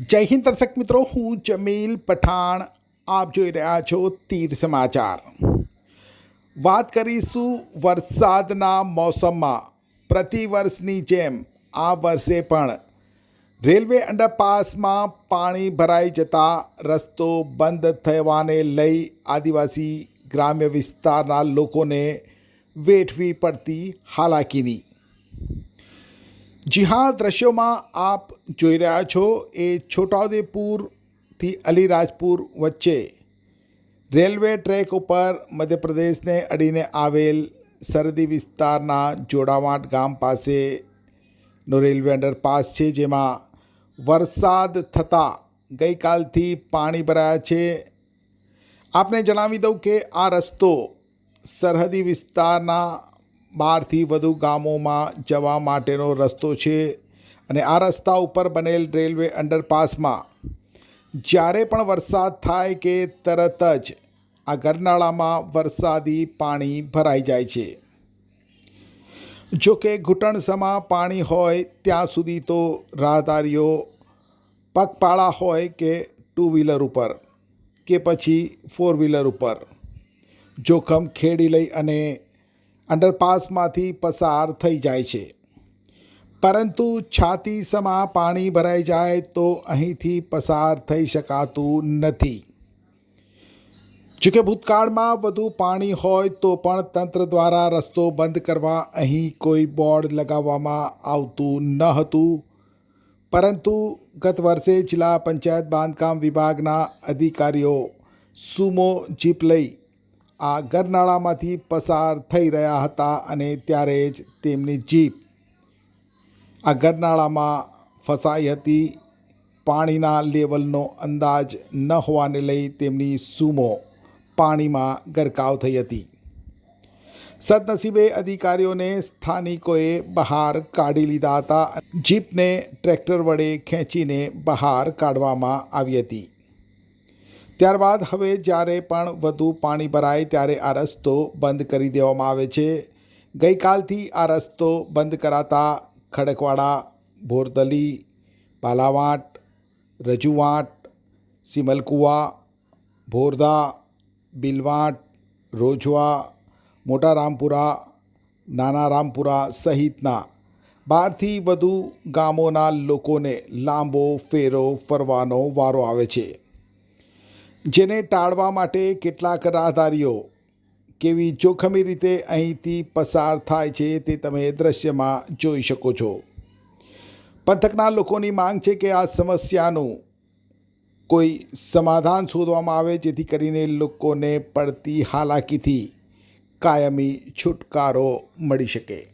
જય હિન્દ દર્શક મિત્રો, હું જમીલ પઠાણ. આપ જોઈ રહ્યા છો તીર સમાચાર. વાત કરીશું વરસાદના મોસમમાં. પ્રતિવર્ષની જેમ આ વર્ષે પણ રેલવે અંડરપાસમાં પાણી ભરાઈ જતા રસ્તો બંધ થવાને લઈ આદિવાસી ગ્રામ્ય વિસ્તારના લોકોને વેઠવી પડતી હાલાકીની. જી હા દ્રશ્યોમાં આપ જોઈ રહ્યા છો એ છોટાઉદેપુરથી અલીરાજપુર વચ્ચે રેલવે ટ્રેક ઉપર મધ્યપ્રદેશને અડીને આવેલ સરહદી વિસ્તારના જોડાવાટ ગામ પાસેનો રેલવે અંડરપાસ છે, જેમાં વરસાદ થતાં ગઈકાલથી પાણી ભરાયા છે. આપને જણાવી દઉં કે આ રસ્તો સરહદી વિસ્તારના બારથી વધુ ગામોમાં જવા માટેનો રસ્તો છે અને આ રસ્તા ઉપર બનેલ રેલવે અંડરપાસમાં. જ્યારે પણ વરસાદ થાય કે તરત જ આ ગરનાળામાં વરસાદી પાણી ભરાઈ જાય છે. જો કે ઘૂંટણસમાં પાણી હોય ત્યાં સુધી તો રાહદારીઓ પગપાળા હોય કે ટુ વ્હીલર ઉપર કે પછી ફોર વ્હીલર ઉપર. જોખમ ખેડી લઈ અને અંડરપાસમાંથી પસાર થઈ જાય છે. પરંતુ છાતી સમા પાણી ભરાઈ જાય તો અહીંથી પસાર થઈ શકાતું નથી. જોકે ભૂતકાળમાં વધુ પાણી હોય તો પણ તંત્ર દ્વારા રસ્તો બંધ કરવા અહીં કોઈ બોર્ડ લગાવવામાં આવતું ન હતું. પરંતુ ગત વર્ષે જિલ્લા પંચાયત બાંધકામ વિભાગના અધિકારીઓ સુમો જીપ લઈ આ ગરનાળામાંથી પસાર થઈ રહ્યા હતા અને ત્યારે જ તેમની જીપ આ ગરનાળામાં ફસાઈ હતી. પાણીના લેવલનો અંદાજ ન હોવાને લઈ તેમની સુમો પાણીમાં ગરકાવ થઈ હતી. સદનસીબે અધિકારીઓને સ્થાનિકોએ બહાર કાઢી લીધા હતા. જીપને ટ્રેક્ટર વડે ખેંચીને બહાર કાઢવામાં આવી હતી. ત્યારબાદ હવે જ્યારે પણ વધુ પાણી ભરાય ત્યારે આ રસ્તો બંધ કરી દેવામાં આવે છે. ગઈકાલથી આ રસ્તો બંધ કરાતા ખડકવાડા, ભોરદલી, પાલાવાટ, રજુવાટ, સિમલકુવા, ભોરદા, બિલવાટ, રોજવા મોટા રામપુરા નાના રામપુરા સહિતના બારથી વધુ ગામોના લોકોને લાંબો ફેરો ફરવાનો વારો આવે છે. જેને ટાળવા માટે કેટલાક રાહદારીઓ કેવી જોખમી રીતે અહીંથી પસાર થાય છે તે તમે દ્રશ્યમાં જોઈ શકો છો. પંથકના લોકોની માંગ છે કે આ સમસ્યાનું કોઈ સમાધાન શોધવામાં આવે જેથી કરીને લોકોને પડતી હાલાકીથી કાયમી છુટકારો મળી શકે.